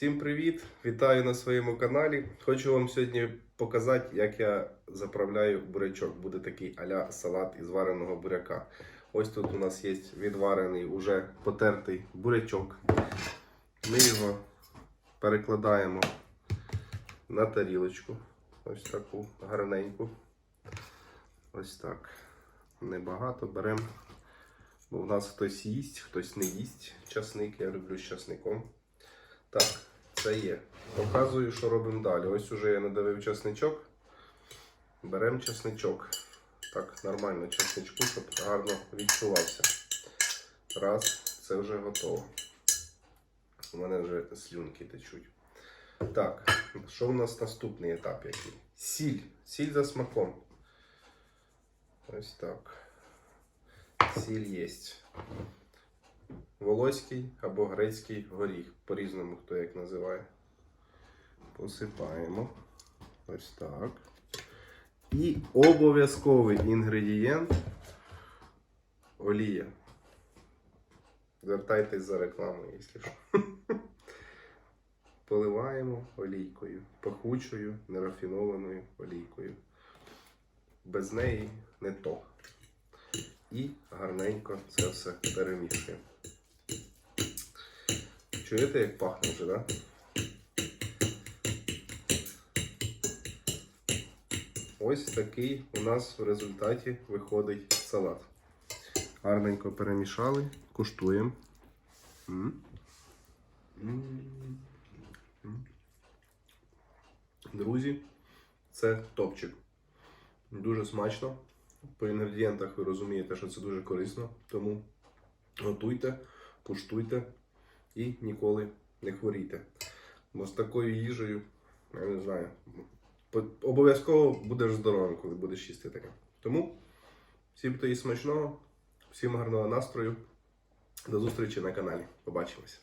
Всім привіт! Вітаю на своєму каналі. Хочу вам сьогодні показати, як я заправляю бурячок. Буде такий аля салат із вареного буряка. Ось тут у нас є відварений, уже потертий бурячок. Ми його перекладаємо на тарілочку. Ось таку гарненьку. Ось так. Небагато беремо. В нас хтось їсть, хтось не їсть часник. Я люблю з часником. Так, це є. Показую, що робимо далі. Ось уже я надавив часничок. Беремо часничок. Так, нормально часничку, щоб гарно відчувався. Раз, це вже готово. У мене вже слюнки течуть. Так, що у нас наступний етап який? Сіль. Сіль за смаком. Ось так. Сіль єсть. Волоський або грецький горіх. По-різному хто як називає. Посипаємо. Ось так. І обов'язковий інгредієнт олія. Звертайтесь за рекламою, якщо що. Поливаємо олійкою. Пахучою, нерафінованою олійкою. Без неї не то. І гарненько це все перемішуємо. Чуєте, як пахне вже, так? Ось такий у нас в результаті виходить салат. Гарненько перемішали, куштуємо. Друзі, це топчик. Дуже смачно. По інгредієнтах ви розумієте, що це дуже корисно. Тому готуйте, куштуйте і ніколи не хворійте. Бо з такою їжею, я не знаю, обов'язково будеш здоровим, коли будеш їсти таке. Тому всім тобі смачного, всім гарного настрою. До зустрічі на каналі. Побачимось.